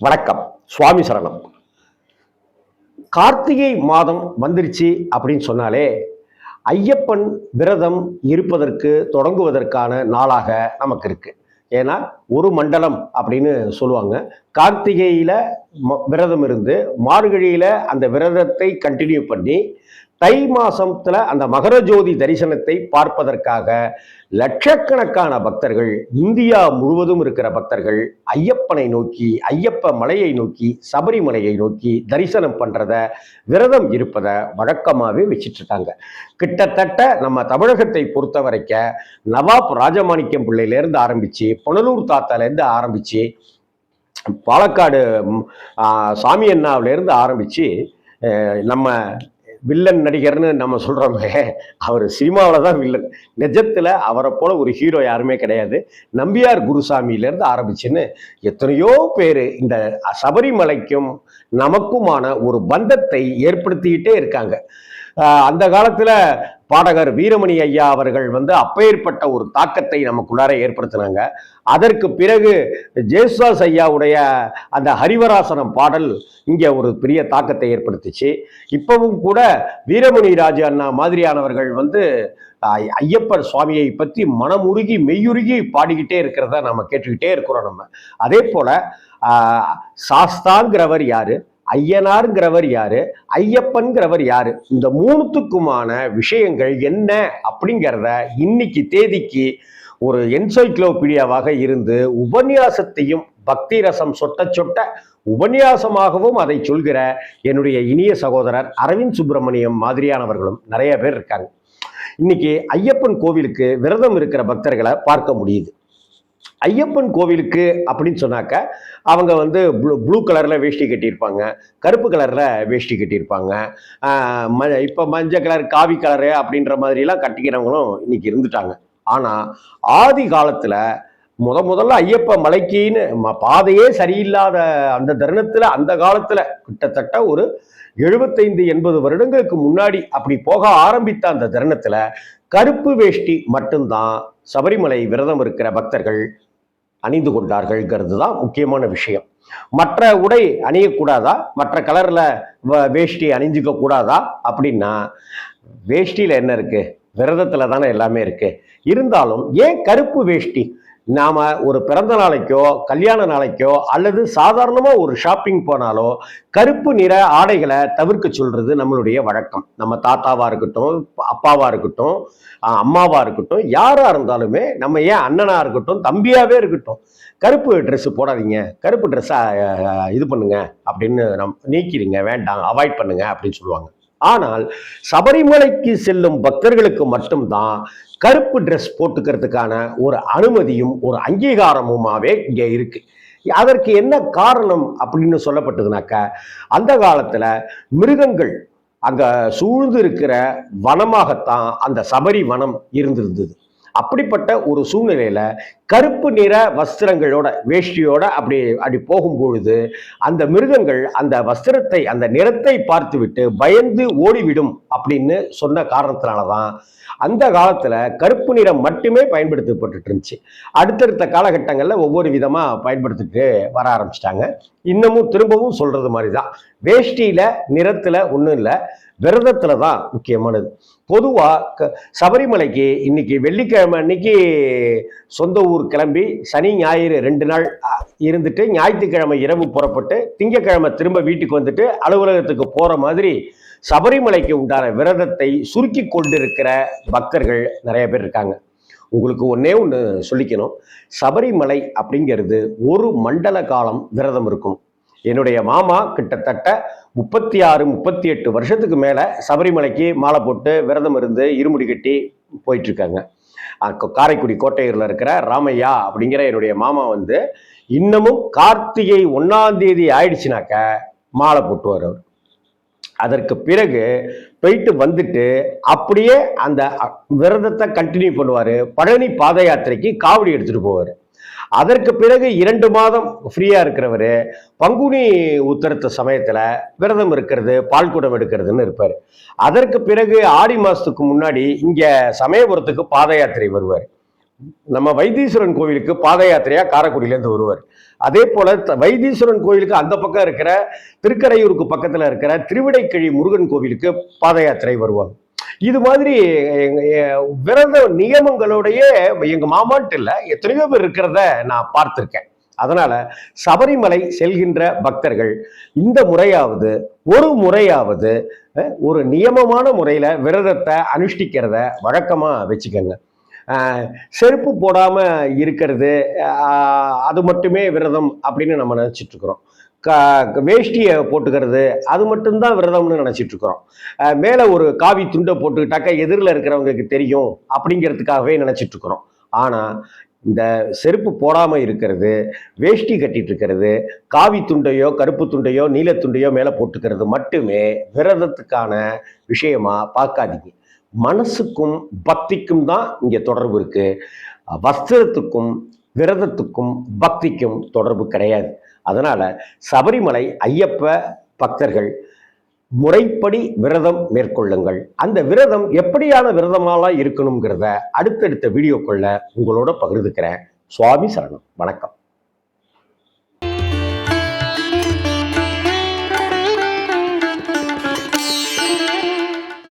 வணக்கம். சுவாமி சரணம். கார்த்திகை மாதம் வந்துருச்சு அப்படின்னு சொன்னாலே ஐயப்பன் விரதம் இருப்பதற்கு தொடங்குவதற்கான நாளாக நமக்கு இருக்கு. ஏன்னா ஒரு மண்டலம் அப்படின்னு சொல்லுவாங்க. கார்த்திகையில் ம- விரதம் இருந்து மார்கழியில் அந்த விரதத்தை கண்டினியூ பண்ணி தை மாசத்துல அந்த மகர ஜோதி தரிசனத்தை பார்ப்பதற்காக லட்சக்கணக்கான பக்தர்கள் இந்தியா முழுவதும் இருக்கிற பக்தர்கள் ஐயப்பனை நோக்கி ஐயப்ப மலையை நோக்கி சபரிமலையை நோக்கி தரிசனம் பண்றத விரதம் இருப்பத வழக்கமாகவே வச்சிட்டு இருக்காங்க கிட்டத்தட்ட நம்ம தமிழகத்தை பொறுத்த வரைக்கும் நவாப் ராஜமாணிக்கம் பிள்ளையிலேருந்து ஆரம்பிச்சு புனலூர் தாத்தாலேருந்து ஆரம்பிச்சு பாலக்காடு சாமி அண்ணாவிலேருந்து ஆரம்பிச்சு நம்ம வில்லன் நடிகர்னு நம்ம சொல்கிறோமே அவர் சினிமாவில் தான் வில்லன். நிஜத்தில் அவரை போல் ஒரு ஹீரோ யாருமே கிடையாது. நம்பியார் குருசாமியிலேருந்து ஆரம்பிச்சுன்னு எத்தனையோ பேர் இந்த சபரிமலைக்கும் நமக்குமான ஒரு பந்தத்தை ஏற்படுத்திக்கிட்டே இருக்காங்க. அந்த காலத்தில் பாடகர் வீரமணி ஐயா அவர்கள் வந்து அப்பேற்பட்ட ஒரு தாக்கத்தை நமக்குள்ளார ஏற்படுத்தினாங்க. அதற்கு பிறகு ஜேசுதாஸ் ஐயாவுடைய அந்த ஹரிவராசனம் பாடல் இங்கே ஒரு பெரிய தாக்கத்தை ஏற்படுத்திச்சு. இப்பவும் கூட வீரமணி ராஜு அண்ணா மாதிரியானவர்கள் வந்து ஐயப்பர் சுவாமியை பற்றி மனமுருகி மெய்யுருகி பாடிக்கிட்டே இருக்கிறத நம்ம கேட்டுக்கிட்டே இருக்கிறோம் நம்ம. அதே போல் சாஸ்தாங்கிறவர் யாரு? ஐயனாருங்கிறவர் யாரு? ஐயப்பன்கிறவர் யாரு? இந்த மூணுத்துக்குமான விஷயங்கள் என்ன அப்படிங்கிறத இன்னைக்கு தேதிக்கு ஒரு என்சைக்ளோபீடியாவாக இருந்து உபன்யாசத்தையும் பக்தி ரசம் சொட்ட சொட்ட உபன்யாசமாகவும் அதை சொல்கிற என்னுடைய இனிய சகோதரர் அரவிந்த் சுப்பிரமணியம் மாதிரியானவர்களும் நிறைய பேர் இருக்காங்க. இன்னைக்கு ஐயப்பன் கோவிலுக்கு விரதம் இருக்கிற பக்தர்களை பார்க்க முடியுது. ஐயப்பன் கோவிலுக்கு அப்படின்னு சொன்னாக்க அவங்க வந்து ப்ளூ ப்ளூ கலரில் வேஷ்டி கட்டியிருப்பாங்க கருப்பு கலரில் வேஷ்டி கட்டியிருப்பாங்க. ம இப்போ மஞ்சள் கலர் காவி கலரு அப்படின்ற மாதிரிலாம் கட்டிக்கிறவங்களும் இன்னைக்கு இருந்துட்டாங்க. ஆனால் ஆதி காலத்தில் முத முதல்ல ஐயப்ப மலைக்கின்னு ம- பாதையே சரியில்லாத அந்த தருணத்தில் அந்த காலத்தில் கிட்டத்தட்ட ஒரு எழுபத்தைந்து எண்பது வருடங்களுக்கு முன்னாடி அப்படி போக ஆரம்பித்த அந்த தருணத்தில் கருப்பு வேஷ்டி மட்டும்தான் சபரிமலை விரதம் இருக்கிற பக்தர்கள் அணிந்து கொண்டார்கள்ங்கிறது தான் முக்கியமான விஷயம். மற்ற உடை அணியக்கூடாதா? மற்ற கலர்ல வ- வேஷ்டி அணிஞ்சிக்க கூடாதா? அப்படின்னா வேஷ்டியில என்ன இருக்கு? விரதத்துல தானே எல்லாமே இருக்கு. இருந்தாலும் ஏன் கருப்பு வேஷ்டி? நாம் ஒரு பிறந்த நாளைக்கோ கல்யாண நாளைக்கோ அல்லது சாதாரணமாக ஒரு ஷாப்பிங் போனாலோ கருப்பு நிற ஆடைகளை தவிர்க்க சொல்கிறது நம்மளுடைய வழக்கம். நம்ம தாத்தாவாக இருக்கட்டும் அப்பாவாக இருக்கட்டும் அம்மாவாக இருக்கட்டும் யாராக இருந்தாலுமே நம்ம ஏன் அண்ணனாக இருக்கட்டும் தம்பியாகவே இருக்கட்டும் கருப்பு ட்ரெஸ்ஸு போடாதீங்க கருப்பு ட்ரெஸ்ஸை இது பண்ணுங்க அப்படின்னு நம் நீக்கிடுங்க வேண்டாம் அவாய்ட் பண்ணுங்க அப்படின்னு சொல்லுவாங்க. ஆனால் சபரிமலைக்கு செல்லும் பக்தர்களுக்கு மட்டும்தான் கருப்பு ட்ரெஸ் போட்டுக்கிறதுக்கான ஒரு அனுமதியும் ஒரு அங்கீகாரமுமாவே இங்கே இருக்கு. அதற்கு என்ன காரணம் அப்படின்னு சொல்லப்பட்டதுனாக்க அந்த காலத்துல மிருகங்கள் அங்க சூழ்ந்து இருக்கிற வனமாகத்தான் அந்த சபரி வனம் இருந்திருந்தது. அப்படிப்பட்ட ஒரு சூழ்நிலையில் கருப்பு நிற வஸ்திரங்களோட வேஷ்டியோட அப்படி அப்படி போகும்பொழுது அந்த மிருகங்கள் அந்த வஸ்திரத்தை அந்த நிறத்தை பார்த்துவிட்டு பயந்து ஓடிவிடும் அப்படின்னு சொன்ன காரணத்தினால தான் அந்த காலத்தில் கருப்பு நிறம் மட்டுமே பயன்படுத்தப்பட்டுட்டு இருந்துச்சு அடுத்தடுத்த காலகட்டங்களில் ஒவ்வொரு விதமாக பயன்படுத்திட்டு வர ஆரம்பிச்சிட்டாங்க. இன்னமும் திரும்பவும் சொல்கிறது மாதிரி தான் வேஷ்டியில் நிறத்தில் ஒன்றும் இல்லை. விரதத்துல தான் முக்கியமானது. பொதுவாக க- சபரிமலைக்கு இன்னைக்கு வெள்ளிக்கிழமை அன்னைக்கு சொந்த ஊர் கிளம்பி சனி ஞாயிறு ரெண்டு நாள் இருந்துட்டு ஞாயிற்றுக்கிழமை இரவு புறப்பட்டு திங்கக்கிழமை திரும்ப வீட்டுக்கு வந்துட்டு அலுவலகத்துக்கு போற மாதிரி சபரிமலைக்கு உண்டான விரதத்தை சுருக்கி கொண்டிருக்கிற பக்தர்கள் நிறைய பேர் இருக்காங்க. உங்களுக்கு ஒன்றே ஒன்று சொல்லிக்கணும். சபரிமலை அப்படிங்கிறது ஒரு மண்டல காலம் விரதம் இருக்கும். என்னுடைய மாமா கிட்டத்தட்ட முப்பத்தி ஆறு முப்பத்தி எட்டு வருஷத்துக்கு மேலே சபரிமலைக்கு மாலை போட்டு விரதம் இருந்து இருமுடி கட்டி போயிட்டுருக்காங்க. காரைக்குடி கோட்டையூரில் இருக்கிற ராமையா அப்படிங்கிற என்னுடைய மாமா வந்து இன்னமும் கார்த்திகை ஒன்னாம் தேதி ஆயிடுச்சுனாக்க மாலை போட்டுவார் அவர். அதற்கு பிறகு போயிட்டு வந்துட்டு அப்படியே அந்த விரதத்தை கண்டினியூ பண்ணுவார். பழனி பாத யாத்திரைக்கு காவடி எடுத்துகிட்டு போவார். அதற்கு பிறகு இரண்டு மாதம் ஃப்ரீயாக இருக்கிறவர். பங்குனி உத்தரத்த சமயத்தில் விரதம் இருக்கிறது பால்குடம் எடுக்கிறதுன்னு இருப்பார். அதற்கு பிறகு ஆடி மாதத்துக்கு முன்னாடி இங்கே சமயபுரத்துக்கு பாத யாத்திரை வருவார். நம்ம வைத்தீஸ்வரன் கோவிலுக்கு பாத யாத்திரையாக காரைக்குடியிலேருந்து வருவார். அதே போல த- வைத்தீஸ்வரன் கோவிலுக்கு அந்த பக்கம் இருக்கிற திருக்கரையூருக்கு பக்கத்தில் இருக்கிற திருவிடைக்கழி முருகன் கோவிலுக்கு பாத யாத்திரை வருவாங்க. இது மாதிரி விரத நியமங்களோடைய எங்க மாமான்ட்டு இல்லை எத்தனையோ பேர் இருக்கிறத நான் பார்த்துருக்கேன். அதனால சபரிமலை செல்கின்ற பக்தர்கள் இந்த முறையாவது ஒரு முறையாவது ஒரு நியமமான முறையில விரதத்தை அனுஷ்டிக்கிறத வழக்கமா வச்சுக்கோங்க. செருப்பு போடாம இருக்கிறது அது மட்டுமே விரதம் அப்படின்னு நம்ம நினைச்சிட்டு இருக்கிறோம். க வேஷ்டியை போட்டுக்கிறது அது மட்டும்தான் விரதம்னு நினச்சிட்ருக்குறோம் மேலே ஒரு காவி துண்டை போட்டுக்கிட்டாக்கா எதிரில் இருக்கிறவங்களுக்கு தெரியும் அப்படிங்கிறதுக்காகவே நினச்சிட்ருக்குறோம். ஆனால் இந்த செருப்பு போடாமல் இருக்கிறது வேஷ்டி கட்டிட்டு இருக்கிறது காவி துண்டையோ கருப்பு துண்டையோ நீலத்துண்டையோ மேலே போட்டுக்கிறது மட்டுமே விரதத்துக்கான விஷயமா பார்க்காதீங்க. மனசுக்கும் பக்திக்கும் தான் இங்கே தொடர்பு இருக்குது வஸ்திரத்துக்கும் விரதத்துக்கும் பக்திக்கும் தொடர்பு கிடையாது. அதனால் சபரிமலை ஐயப்ப பக்தர்கள் முறைப்படி விரதம் மேற்கொள்ளுங்கள். அந்த விரதம் எப்படியான விரதமாலாம் இருக்கணுங்கிறத அடுத்தடுத்த வீடியோக்குள்ள உங்களோட பகிர்ந்துக்கிறேன். சுவாமி சரணம். வணக்கம்.